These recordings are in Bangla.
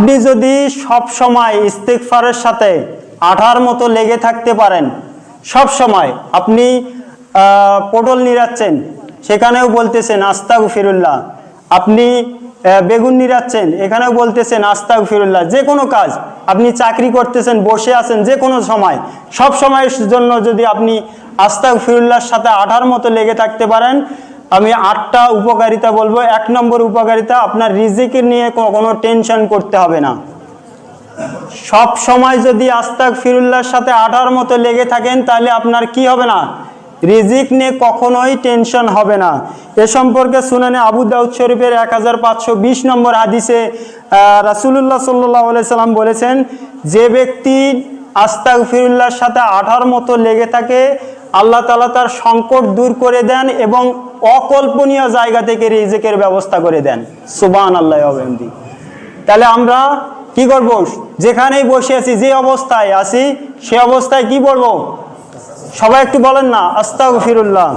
আপনি যদি সব সময় ইস্তেকফারের সাথে আঠার মতো লেগে থাকতে পারেন, সব সময় আপনি পটল নিরাচ্ছেন সেখানেও বলতেছেন আস্তাগ ফিরুল্লাহ আপনি বেগুন নিরাচ্ছেন এখানেও বলতেছেন আস্তাগ ফিরুল্লাহ যে কোনো কাজ, আপনি চাকরি করতেছেন, বসে আছেন, যে কোনো সময়, সব সময়ের জন্য যদি আপনি আস্তাগ ফিরুল্লাহর সাথে আঠার মতো লেগে থাকতে পারেন আমি আটটা উপকারিতা বলব। এক নম্বর উপকারিতা, আপনার রিজিকের নিয়ে কোনো টেনশন করতে হবে না। সব সময় যদি আস্তাক ফিরুল্লাহর সাথে আঠার মতো লেগে থাকেন, তাহলে আপনার কি হবে না? রিজিক নিয়ে কখনোই টেনশন হবে না। এ সম্পর্কে শুনানে আবু দাউদ শরীফের এক হাজার পাঁচশো বিশ নম্বর হাদিসে রাসুল্লাহ সাল্লাহ সাল্লাম বলেছেন, যে ব্যক্তি আস্তাক ফিরুল্লাহর সাথে আঠার মতো লেগে থাকে, আল্লাহ তালা তার সংকট দূর করে দেন এবং অকল্পনীয় জায়গা থেকে রিজিকের ব্যবস্থা করে দেন। সুবান আল্লাহ তাহলে আমরা কি করব? যেখানেই বসে আছি, যে অবস্থায় আছি, সে অবস্থায় কি বলব সবাই একটু বলেন না আস্তাক ফিরুল্লাহ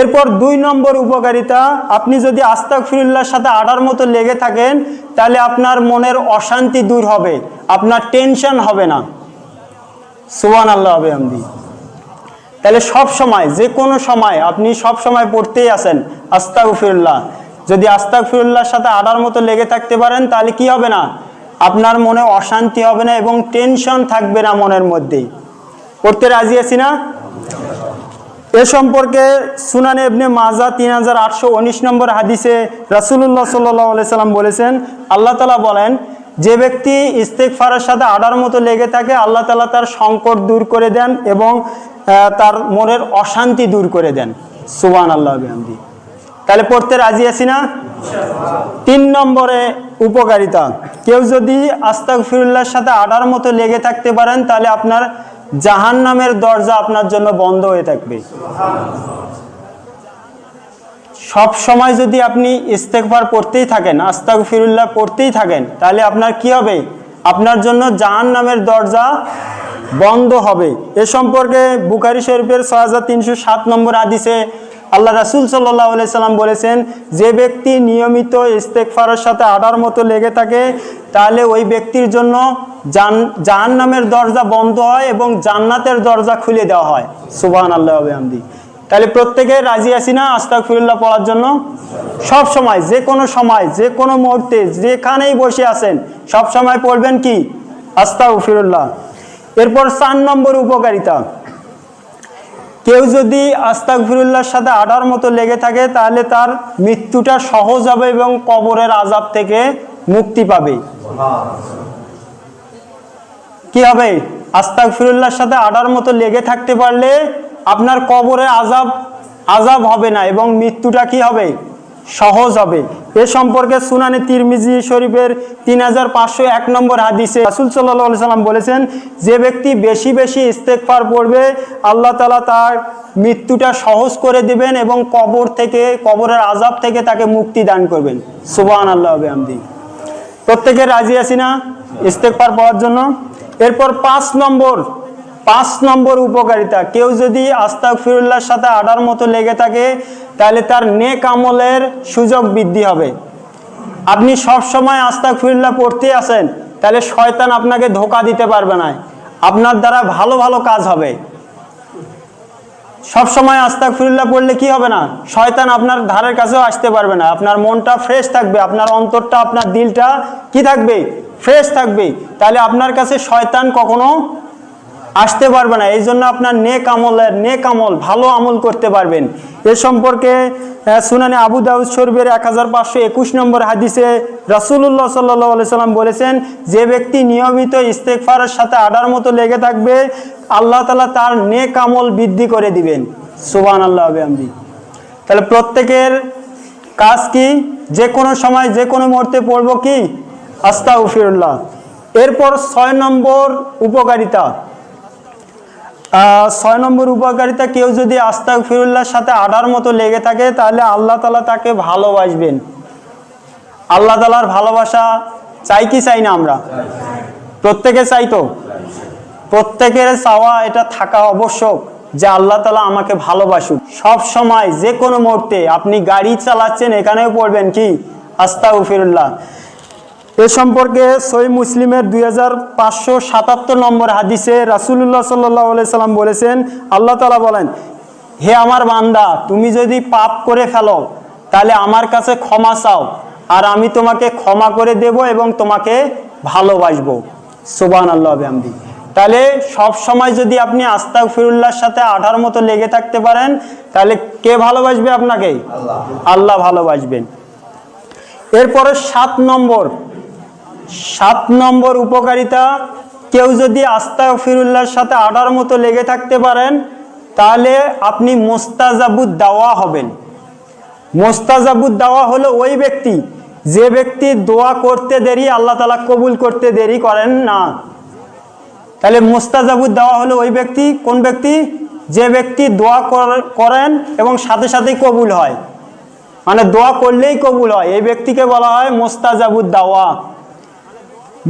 এরপর দুই নম্বর উপকারিতা, আপনি যদি আস্তাক ফিরুল্লাহর সাথে আড়ার মতো লেগে থাকেন, তাহলে আপনার মনের অশান্তি দূর হবে, আপনার টেনশন হবে না। সুবান আল্লাহ আমদি তাহলে সব সময়, যে কোনো সময়, আপনি সব সময় পড়তেই আছেন আস্তাক ফিরুল্লাহ যদি আস্তাকফিরুল্লাহর সাথে আড়ার মতো লেগে থাকতে পারেন, তাহলে কি হবে না? আপনার মনে অশান্তি হবে না এবং টেনশন থাকবে না মনের মধ্যেই। পড়তে রাজি আছি না? এ সম্পর্কে সুনানে এবনে মাজা তিন হাজার আটশো উনিশ নম্বর হাদিসে রাসুল্লাহ সাল্লাহ সাল্লাম বলেছেন, আল্লাহ তালা বলেন, যে ব্যক্তি ইস্তেকফারের সাথে আডার মতো লেগে থাকে, আল্লাহ তালা তার সংকট দূর করে দেন এবং তার মনের অশান্তি দূর করে দেন। সুবান আল্লাহ বিহামদি। তাহলে পড়তে রাজি আছি না? তিন নম্বরে উপকারিতা। কেউ যদি আস্তাক ফিরুল্লাহর সাথে আডার মতো লেগে থাকতে পারেন, তাহলে আপনার জাহান নামের দরজা আপনার জন্য বন্ধ হয়ে থাকবে। সব সময় যদি আপনি ইস্তেকবার পড়তেই থাকেন আস্তাক ফিরুল্লাহ পড়তেই থাকেন, তাহলে আপনার কি হবে? আপনার জন্য জাহান নামের দরজা বন্ধ হবে। এ সম্পর্কে বুকারি শরীফের ছয় হাজার তিনশো সাত নম্বর আদিসে আল্লাহ রাসুল সাল্লাহ সাল্লাম বলেছেন, যে ব্যক্তি নিয়মিত ইস্তেকফারের সাথে আডার মতো লেগে থাকে, তাহলে ওই ব্যক্তির জন্য জান জাহান নামের দরজা বন্ধ হয় এবং জান্নাতের দরজা খুলে দেওয়া হয়। সুবাহান আল্লাহ আমদি তাহলে প্রত্যেকে রাজি আছি না আস্তাক ফিরুল্লাহ পড়ার জন্য? সব সময়, যে কোনো সময়, যে কোনো মুহূর্তে, যেখানেই বসে আছেন, সব সময় পড়বেন কি? আস্তাক ফিরুল্লাহ এরপর চার নম্বর উপকারিতা। কেউ যদি আস্তাক ফিরুল্লাহর সাথে আডার মতো লেগে থাকে, তাহলে তার মৃত্যুটা সহজ হবে এবং কবরের আজাব থেকে মুক্তি পাবে। কি হবে? আস্তাক ফিরুল্লাহর সাথে আডার মতো লেগে থাকতে পারলে আপনার কবরে আজাব আজাব হবে না এবং মৃত্যুটা কি হবে? সহজ হবে। এ সম্পর্কে সুনানি তিরমিজি শরীফের তিন হাজার পাঁচশো এক নম্বর হাদিসে রাসুল সাল্লাহ সাল্লাম বলেছেন, যে ব্যক্তি বেশি বেশি ইস্তেকফার পড়বে, আল্লাহ তালা তার মৃত্যুটা সহজ করে দিবেন এবং কবর থেকে, কবরের আজাব থেকে তাকে মুক্তি দান করবেন। সুবাহ আল্লাহ হবে আমদি প্রত্যেকে রাজি আছি না ইস্তেকবার পাওয়ার জন্য? এরপর পাঁচ নম্বর পাঁচ নম্বর উপকারিতা। কেউ যদি আস্তাক ফিরুল্লাহর সাথে আডার মতো লেগে থাকে, তাহলে তার নেক আমলের সুযোগ বৃদ্ধি হবে। আপনি সব সময় আস্তাক ফিরুল্লাহ পড়তে আসেন তাহলে শয়তান আপনাকে ধোকা দিতে পারবে না। আপনার দ্বারা ভালো ভালো কাজ হবে। সব সময় আস্তাক ফিরুল্লাহ পড়লে কি হবে না? শয়তান আপনার ধারের কাছেও আসতে পারবে না। আপনার মনটা ফ্রেশ থাকবে, আপনার অন্তরটা, আপনার দিলটা কি থাকবে? ফ্রেশ থাকবে। তাহলে আপনার কাছে শয়তান কখনো আসতে পারবে না। এই জন্য আপনার নেক আমলের, নেক আমল, ভালো আমল করতে পারবেন। এ সম্পর্কে সুনানে আবু দাউদ শরীফের এক হাজার পাঁচশো একুশ নম্বর হাদিসে রাসুল্লাহ সাল্লাহ সাল্লাম বলেছেন, যে ব্যক্তি নিয়মিত ইস্তেকফারের সাথে আডার মতো লেগে থাকবে, আল্লাহ তালা তার নেক আমল বৃদ্ধি করে দিবেন। সুবান আল্লাহ আমি তাহলে প্রত্যেকের কাজ কি? যে কোনো সময়, যে কোনো মুহূর্তে পড়ব কি? আস্তা উফিরুল্লাহ এরপর ছয় নম্বর উপকারিতা। ছয় নম্বর উপকারিতা, কেউ যদি আস্তাক ফিরুল্লাহর সাথে আডার মতো লেগে থাকে, তাহলে আল্লাহ তালা তাকে ভালোবাসবেন। আল্লাহ তালার ভালোবাসা চাই কি চাই না আমরা? প্রত্যেকে চাই তো? প্রত্যেকের চাওয়া এটা থাকা আবশ্যক যে আল্লাহ তালা আমাকে ভালোবাসুক। সব সময় যে কোনো মুহূর্তে আপনি গাড়ি চালাচ্ছেন, এখানেও পড়বেন কি? আস্তা ফিরুল্লাহ এ সম্পর্কে সই মুসলিমের দুই হাজার পাঁচশো সাতাত্তর নম্বর হাদিসে রাসুল্লাহ সাল্লাহ সাল্লাম বলেছেন আল্লাহ তালা বলেন হে আমার বান্দা তুমি যদি পাপ করে ফেলো তাহলে আমার কাছে ক্ষমা চাও আর আমি তোমাকে ক্ষমা করে দেব এবং তোমাকে ভালোবাসবো। সোবান আল্লাহ আমদি তাহলে সব সময় যদি আপনি আস্তাক ফিরুল্লাহর সাথে আঠার মতো লেগে থাকতে পারেন তাহলে কে ভালোবাসবে আপনাকে? আল্লাহ ভালোবাসবেন। এরপরে সাত নম্বর সাত নম্বর উপকারিতা, কেউ যদি আস্তা ফিরুল্লাহর সাথে আডার মতো লেগে থাকতে পারেন, তাহলে আপনি মোস্তাজাবুদ দাওয়া হবেন। মোস্তাজাবুদ দাওয়া হলো ওই ব্যক্তি, যে ব্যক্তি দোয়া করতে দেরি, আল্লাহ তালা কবুল করতে দেরি করেন না। তাহলে মোস্তাজাবুদ দেওয়া হলো ওই ব্যক্তি, কোন ব্যক্তি? যে ব্যক্তি দোয়া কর- করেন এবং সাথে সাথেই কবুল হয়। মানে দোয়া করলেই কবুল হয়। এই ব্যক্তিকে বলা হয় মোস্তাজাবুদ দাওয়া।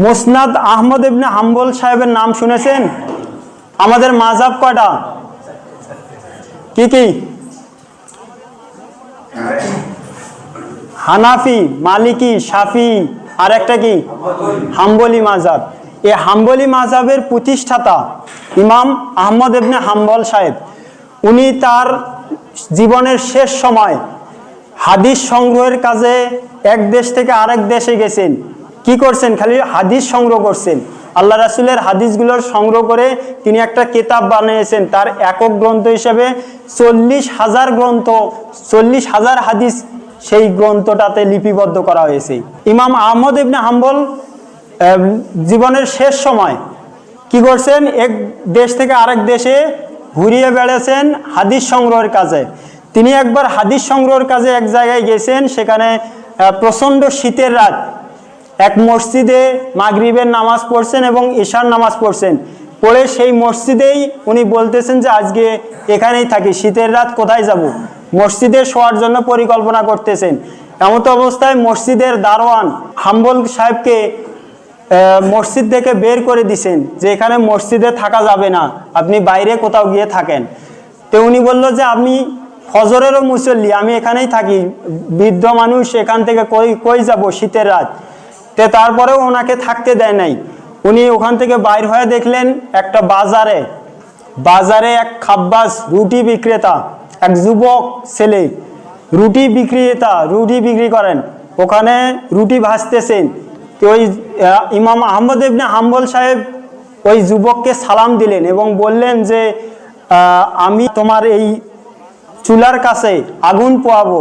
মোসনাদ আহমদ ইবনে হাম্বল সাহেবের নাম শুনেছেন? আমাদের মাজাব কয়টা? কি কি? হানাফি, মালিকি, শাফি আর একটা কি? হাম্বলি মাজাব এই হাম্বলি মাজাবের প্রতিষ্ঠাতা ইমাম আহমদ ইবনে হাম্বল সাহেব। উনি তার জীবনের শেষ সময় হাদিস সংগ্রহের কাজে এক দেশ থেকে আরেক দেশে গেছেন। কি করছেন? খালি হাদিস সংগ্রহ করছেন। আল্লাহ রাসুলের হাদিসগুলোর সংগ্রহ করে তিনি একটা কিতাব বানিয়েছেন। তার একক গ্রন্থ হিসেবে চল্লিশ হাজার গ্রন্থ, চল্লিশ হাজার হাদিস সেই গ্রন্থটাতে লিপিবদ্ধ করা হয়েছে। ইমাম আহমদ ইবনে হাম্বল জীবনের শেষ সময় কি করছেন? এক দেশ থেকে আরেক দেশে ঘুরিয়ে বেড়েছেন হাদিস সংগ্রহের কাজে। তিনি একবার হাদিস সংগ্রহের কাজে এক জায়গায় গেছেন, সেখানে প্রচণ্ড শীতের রাত। এক মসজিদে মাগরিবের নামাজ পড়ছেন এবং ঈশার নামাজ পড়ছেন। পড়ে সেই মসজিদেই উনি বলতেছেন যে, আজকে এখানেই থাকি, শীতের রাত কোথায় যাব? মসজিদে শোয়ার জন্য পরিকল্পনা করতেছেন। এমত অবস্থায় মসজিদের দারোয়ান হাম্বল সাহেবকে মসজিদ থেকে বের করে দিছেন যে, এখানে মসজিদে থাকা যাবে না, আপনি বাইরে কোথাও গিয়ে থাকেন। তো উনি বলল যে, আমি ফজরেরও মুসল্লি, আমি এখানেই থাকি, বৃদ্ধ মানুষ এখান থেকে কই কই যাব শীতের রাত? তে তারপরেও ওনাকে থাকতে দেয় নাই। উনি ওখান থেকে বাইর হয়ে দেখলেন একটা বাজারে। বাজারে এক খাব্বাস রুটি বিক্রেতা, এক যুবক ছেলে। রুটি বিক্রেতা, রুটি বিক্রি করেন। ওখানে রুটি ভাজতেছেন। ওই ইমাম আহমদ ইবনে হাম্বল সাহেব ওই যুবককে সালাম দিলেন এবং বললেন যে আমি তোমার এই চুলার কাছে আগুন পোয়াবো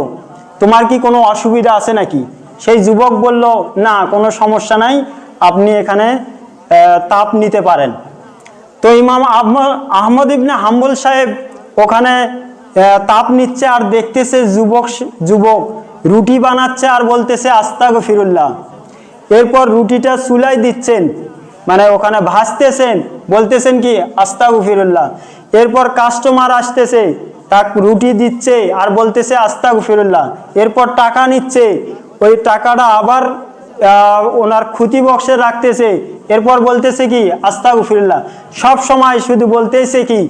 তোমার কি কোনো অসুবিধা আছে নাকি? সেই যুবক বলল, না, কোনো সমস্যা নাই, আপনি এখানে তাপ নিতে পারেন। তো ইমাম আহম- আহমদ ইবনে হাম্বল সাহেব ওখানে তাপ নিচ্ছে আর দেখতেছে যুবক যুবক রুটি বানাচ্ছে আর বলতেছে আস্তাগ ফিরুল্লাহ এরপর রুটিটা চুলাই দিচ্ছেন মানে ওখানে ভাসতেছেন বলতেছেন কি আস্তাগ ফিরুল্লাহ এরপর কাস্টমার আসতেছে, তাক রুটি দিচ্ছে আর বলতেছে আস্তাগ ফিরুল্লাহ এরপর টাকা নিচ্ছে ওই টাকাটা আবার ওনার ক্ষতি বক্সে রাখতেছে। এরপর বলতেছে কি আস্তা উফিল্লা সব সময় শুধু বলতেছে কি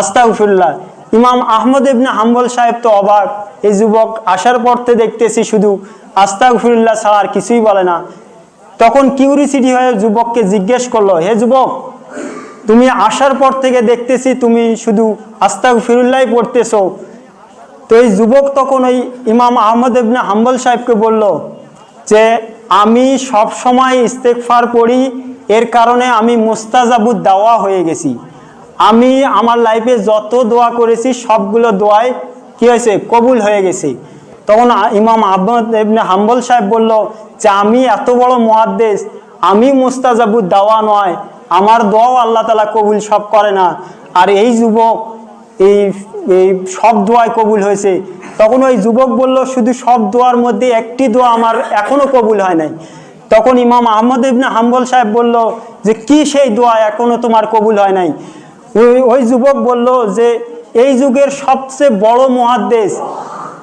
আস্তা উফিল্লা ইমাম আহমদ ইবনে হাম্বল সাহেব তো অবাক। এই যুবক আসার পরতে দেখতেছি শুধু আস্তা উফিল্লা ছাড়া আর কিছুই বলে না। তখন কিউরিসিটি হয়ে যুবককে জিজ্ঞেস করল, হে যুবক, তুমি আসার পর থেকে দেখতেছি তুমি শুধু আস্তাক ফিরুল্লাহ পড়তেছো। তো এই যুবক তখন ওই ইমাম আহমদ ইবনে হাম্বল সাহেবকে বলল যে, আমি সব সময় ইস্তেকফার পড়ি, এর কারণে আমি মুস্তাজাবুদ দাওয়া হয়ে গেছি। আমি আমার লাইফে যত দোয়া করেছি, সবগুলো দোয়ায় কী হয়েছে? কবুল হয়ে গেছে। তখন ইমাম আহমদ ইবনে হাম্বল সাহেব বলল যে, আমি এত বড় মহাদ্দেশ আমি মুস্তাজাবুদ দাওয়া নয়, আমার দোয়াও আল্লাহ তালা কবুল সব করে না। আর এই যুবক, এই এই সব দোয়ায় কবুল হয়েছে। তখন ওই যুবক বলল, শুধু সব দোয়ার মধ্যে একটি দোয়া আমার এখনও কবুল হয় নাই। তখন ইমাম আহমদ ইবনে হাম্বল সাহেব বলল, যে কি সেই দোয়া এখনও তোমার কবুল হয় নাই? ওই ওই যুবক বলল যে, এই যুগের সবচেয়ে বড় মহাদ্দেশ,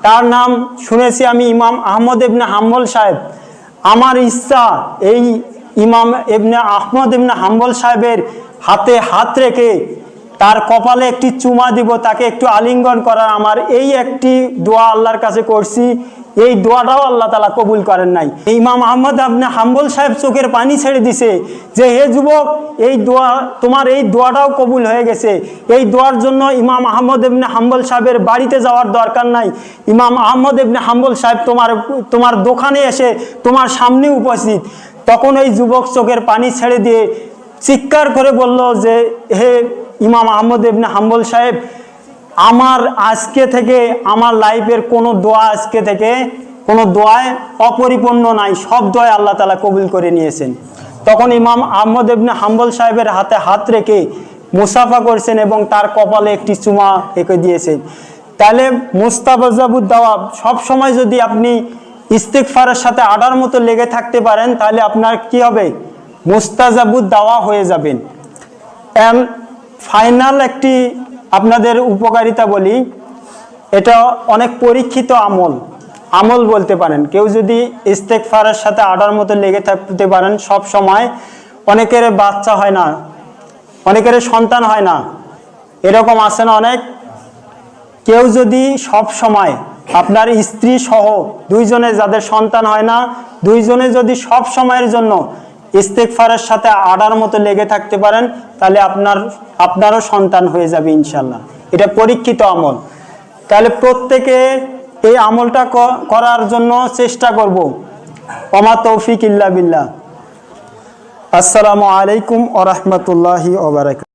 তার নাম শুনেছি আমি ইমাম আহমদ ইবনে হাম্বল সাহেব। আমার ইচ্ছা এই ইমাম ইবনে আহমদ ইবনে হাম্বল সাহেবের হাতে হাত রেখে তার কপালে একটি চুমা দিব, তাকে একটু আলিঙ্গন করার আমার এই একটি দোয়া আল্লাহর কাছে করছি। এই দোয়াটাও আল্লাহ তালা কবুল করেন নাই। ইমাম আহমদ আপনি হাম্বল সাহেব চোখের পানি ছেড়ে দিছে যে, হে যুবক, এই দোয়া, তোমার এই দোয়াটাও কবুল হয়ে গেছে। এই দোয়ার জন্য ইমাম আহমদ এমনি হাম্বল সাহেবের বাড়িতে যাওয়ার দরকার নাই। ইমাম আহমদ এমনি হাম্বল সাহেব তোমার তোমার দোকানে এসে তোমার সামনে উপস্থিত। তখন ওই যুবক চোখের পানি ছেড়ে দিয়ে চিৎকার করে বলল যে, হে ইমাম আহমদ এমনি হাম্বল সাহেব, আমার আজকে থেকে, আমার লাইফের কোনো দোয়া আজকে থেকে, কোনো দোয়ায় অপরিপূর্ণ নাই, সব দোয়ায় আল্লাহ তালা কবুল করে নিয়েছেন। তখন ইমাম আহমদ ইবনে হাম্বল সাহেবের হাতে হাত রেখে মুসাফা করছেন এবং তার কপালে একটি চুমা এঁকে দিয়েছেন। তাহলে মুস্তাবাজাবুদ দাওয়া সব সময় যদি আপনি ইস্তেকফারের সাথে আডার মতো লেগে থাকতে পারেন, তাহলে আপনার কি হবে? মুস্তাজাবুদ দাওয়া হয়ে যাবেন। ফাইনাল একটি আপনাদের উপকারিতা বলি, এটা অনেক পরীক্ষিত আমল। আমল বলতে পারেন। কেউ যদি ইস্তেকফারের সাথে আডার মতো লেগে থাকতে পারেন, সব সময় অনেকের বাচ্চা হয় না, অনেকের সন্তান হয় না। এরকম আছেন অনেক? কেউ যদি সব সময় আপনার স্ত্রী সহ দুইজনে যাদের সন্তান হয় না, দুইজনে যদি সব সময়ের জন্য ইস্তেকফারের সাথে আডার মতো লেগে থাকতে পারেন, তাহলে আপনার, আপনারও সন্তান হয়ে যাবে ইনশাল্লাহ এটা পরীক্ষিত আমল। তাহলে প্রত্যেকে এই আমলটা করার জন্য চেষ্টা করব। অমা তৌফিক ইল্লা বিল্লাহ। আসসালামু আলাইকুম ওরহমতুল্লাহি ওবরাকাত